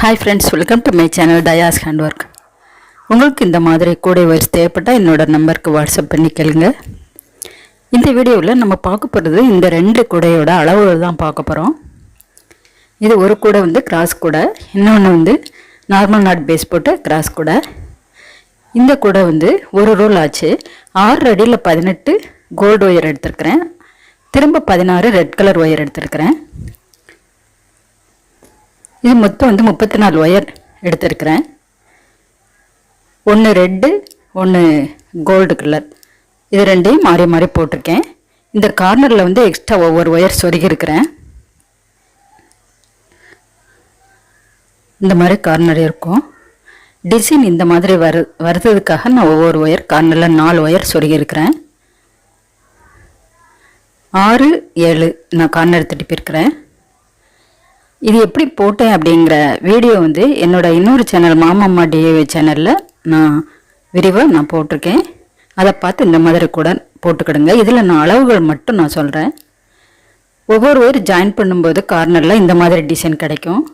Hi friends welcome to my channel Dias hand work உங்களுக்கு இந்த மாதிரி கூடை வயர்ஸ் தேவைப்பட்டால் என்னோடய நம்பருக்கு வாட்ஸ்அப் பண்ணி கேளுங்க. இந்த வீடியோவில் நம்ம பார்க்க போகிறது இந்த ரெண்டு கூடையோட அளவு தான் பார்க்க போகிறோம் இது ஒரு கூடை வந்து கிராஸ் கூடை இன்னொன்று வந்து நார்மல் நாட் பேஸ் போட்டு கிராஸ் கூடை. இந்த கூடை வந்து ஒரு ரோல் ஆச்சு. ஆறு அடியில் பதினெட்டு கோல்டு ஒயர் எடுத்திருக்கிறேன். திரும்ப பதினாறு ரெட் கலர் ஒயர் எடுத்திருக்கிறேன். இது மொத்தம் வந்து முப்பத்தி நாலு ஒயர் எடுத்திருக்கிறேன். ஒன்று ரெட்டு ஒன்று கோல்டு கலர் இது ரெண்டையும் மாறி மாறி போட்டிருக்கேன். இந்த கார்னரில் வந்து எக்ஸ்ட்ரா ஒவ்வொரு ஒயர் சொருகியிருக்கிறேன். இந்த மாதிரி கார்னர் இருக்கும். டிசைன் இந்த மாதிரி வரு வருதுக்காக நான் ஒவ்வொரு ஒயர் கார்னரில் நாலு ஒயர் சொருகியிருக்கிறேன். ஆறு ஏழு நான் கார்னர் திருப்பியிருக்கிறேன். இது எப்படி போட்டேன் அப்படிங்கிற வீடியோ வந்து என்னோட இன்னொரு சேனல் மாமாம்மா டிஏவி சேனலில் நான் விரிவாக நான் போட்டிருக்கேன். அதை பார்த்து இந்த மாதிரி கூட போட்டுக்கிடுங்க. இதில் நான் அளவுகள் மட்டும் நான் சொல்கிறேன் ஒவ்வொரு ஒயர் ஜாயின் பண்ணும்போது கார்னரில் இந்த மாதிரி டிசைன் கிடைக்கும்.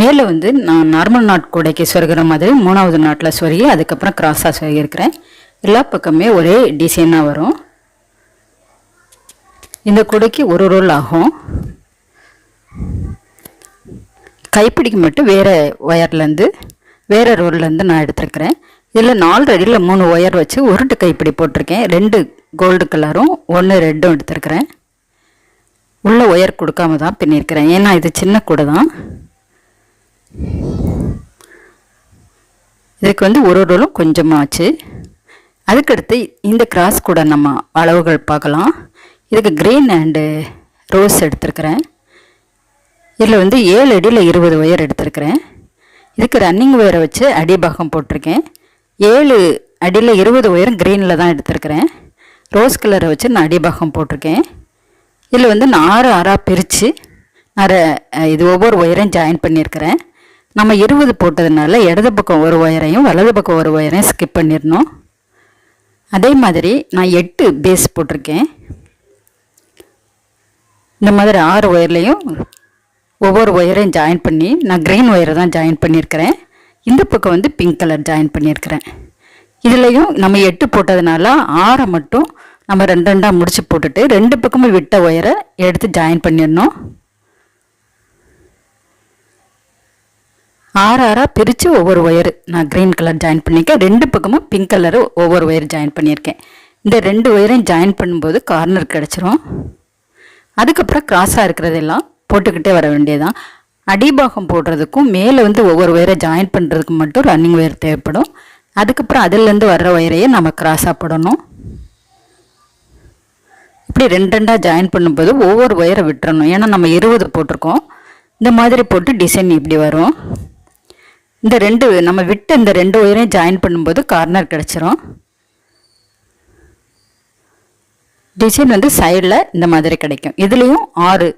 மேலே வந்து நான் நார்மல் நாட் கூடைக்கு சொருகிற மாதிரி மூணாவது நாட்டில் சொருகி அதுக்கப்புறம் கிராஸாக சொருகியிருக்கிறேன். எல்லா பக்கமே ஒரே டிசைனாக வரும். இந்த கூடைக்கு ஒரு ரோல் ஆகும். கைப்பிடிக்கு மட்டும் வேறு ஒயர்லேருந்து வேறு ரோல்லேருந்து நான் எடுத்துருக்கிறேன். இதில் நாலு அடியில் மூணு ஒயர் வச்சு உருட்டு கைப்பிடி போட்டிருக்கேன். ரெண்டு கோல்டு கலரும் ஒன்று ரெட்டும் எடுத்துருக்கிறேன். உள்ள ஒயர் கொடுக்காம தான் பின்னிருக்கிறேன். ஏன்னா இது சின்ன கூடை தான். இதுக்கு வந்து ஒரு ரோலும் கொஞ்சமாச்சு. அதுக்கடுத்து இந்த கிராஸ் கூட நம்ம அளவுகள் பார்க்கலாம். இதுக்கு க்ரீன் அண்டு ரோஸ் எடுத்துருக்கிறேன். இதில் வந்து ஏழு அடியில் இருபது ஒயர் எடுத்திருக்கிறேன். இதுக்கு ரன்னிங் ஒயரை வச்சு அடிபாகம் போட்டிருக்கேன். ஏழு அடியில் இருபது ஒயரும் க்ரீனில் தான் எடுத்திருக்கிறேன். ரோஸ் கலரை வச்சு நான் அடிபாகம் போட்டிருக்கேன். இதில் வந்து நான் ஆறு ஆறாக பிரித்து அரை இது ஒவ்வொரு ஒயரையும் ஜாயின் பண்ணியிருக்கிறேன். நம்ம இருபது போட்டதுனால இடது பக்கம் ஒரு ஒயரையும் வலது பக்கம் ஒரு ஒயரையும் ஸ்கிப் பண்ணிடணும். அதே மாதிரி நான் எட்டு பேஸ் போட்டிருக்கேன். இந்த மாதிரி ஆறு ஒயர்லேயும் ஒவ்வொரு ஒயரையும் ஜாயின் பண்ணி நான் க்ரீன் ஒயரை தான் ஜாயின் பண்ணியிருக்கிறேன். இந்த பக்கம் வந்து பிங்க் கலர் ஜாயின் பண்ணியிருக்கிறேன். இதுலேயும் நம்ம எட்டு போட்டதுனால ஆறை மட்டும் நம்ம ரெண்டு ரெண்டாக முடிச்சு போட்டுட்டு ரெண்டு பக்கமும் விட்ட ஒயரை எடுத்து ஜாயின் பண்ணிடணும். ஆறு ஆறாக பிரித்து ஒவ்வொரு ஒயர் நான் க்ரீன் கலர் ஜாயின் பண்ணியிருக்கேன். ரெண்டு பக்கமும் பிங்க் கலர் ஒவ்வொரு ஒயர் ஜாயின் பண்ணியிருக்கேன். இந்த ரெண்டு ஒயரையும் ஜாயின் பண்ணும்போது கார்னர் கிடச்சிரும். அதுக்கப்புறம் கிராஸாக இருக்கிறதெல்லாம் போட்டுக்கிட்டே வர வேண்டியதான் அடிபாகம் போடுறதுக்கும் மேலே வந்து ஒவ்வொரு ஒயரை ஜாயின் பண்ணுறதுக்கு மட்டும் ரன்னிங் ஒயர் தேவைப்படும். அதுக்கப்புறம் அதுலேருந்து வர்ற ஒயரையே நம்ம கிராஸாக போடணும். இப்படி ரெண்டு ரெண்டாக ஜாயின் பண்ணும்போது ஒவ்வொரு ஒயரை விட்டுறணும். ஏன்னா நம்ம இருபது போட்டிருக்கோம். இந்த மாதிரி போட்டு டிசைன் இப்படி வரும். இந்த ரெண்டு நம்ம விட்டு இந்த ரெண்டு ஒயரையும் ஜாயின் பண்ணும்போது கார்னர் கிடச்சிரும். டிசைன் வந்து சைடில் இந்த மாதிரி கிடைக்கும். இதுலேயும் ஆறு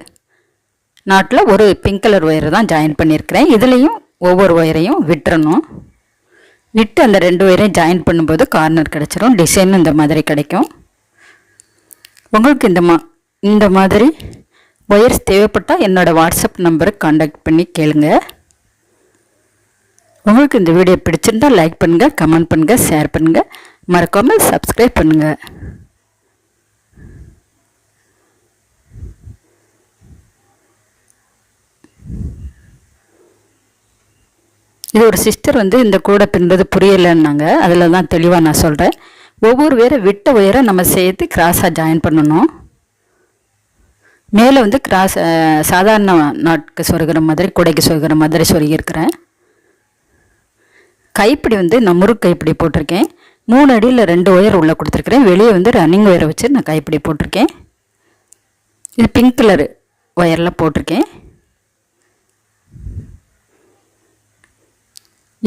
நாட்டில் ஒரு பிங்க் கலர் ஒயரை தான் ஜாயின் பண்ணியிருக்கிறேன் இதுலேயும் ஒவ்வொரு ஒயரையும் விட்டுறணும். விட்டு அந்த ரெண்டு ஒயரையும் ஜாயின் பண்ணும்போது கார்னர் கிடச்சிரும். டிசைனும் இந்த மாதிரி கிடைக்கும். உங்களுக்கு இந்த மா இந்த மாதிரி ஒயர்ஸ் தேவைப்பட்டால் என்னோடய வாட்ஸ்அப் நம்பருக்கு காண்டாக்ட் பண்ணி கேளுங்க. உங்களுக்கு இந்த வீடியோ பிடிச்சிருந்தால் லைக் பண்ணுங்கள் கமெண்ட் பண்ணுங்கள் ஷேர் பண்ணுங்கள் மறக்காமல் சப்ஸ்கிரைப் பண்ணுங்கள் இது ஒரு சிஸ்டர் வந்து இந்த கூடை பின்னுறது புரியலைன்னாங்க. அதில் தான் தெளிவாக நான் சொல்கிறேன் ஒவ்வொரு வேரை விட்ட உயரை நம்ம சேர்த்து கிராஸாக ஜாயின் பண்ணணும். மேலே வந்து கிராஸ் சாதாரண நாட்டுக்கு சொருகிற மாதிரி குடைக்கு சொருகிற மாதிரி சொருகியிருக்கிறேன். கைப்பிடி வந்து நான் முறுக்கு கைப்பிடி போட்டிருக்கேன். மூணு அடியில் ரெண்டு ஒயர் உள்ளே கொடுத்துருக்குறேன். வெளியே வந்து ரன்னிங் ஒயரை வச்சு நான் கைப்பிடி போட்டிருக்கேன். இது பிங்க் கலர் ஒயரில் போட்டிருக்கேன்.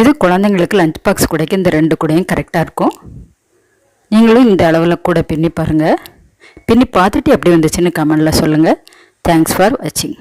இது குழந்தைங்களுக்கு லஞ்ச் பாக்ஸ் கூடைக்கு இந்த ரெண்டு கூடையும் கரெக்டாக இருக்கும். நீங்களும் இந்த அளவில் கூட பின்னி பாருங்கள் பின்னி பார்த்துட்டு எப்படி வந்துச்சுன்னு கமெண்டில் சொல்லுங்கள் தேங்க்ஸ் ஃபார் வாட்சிங்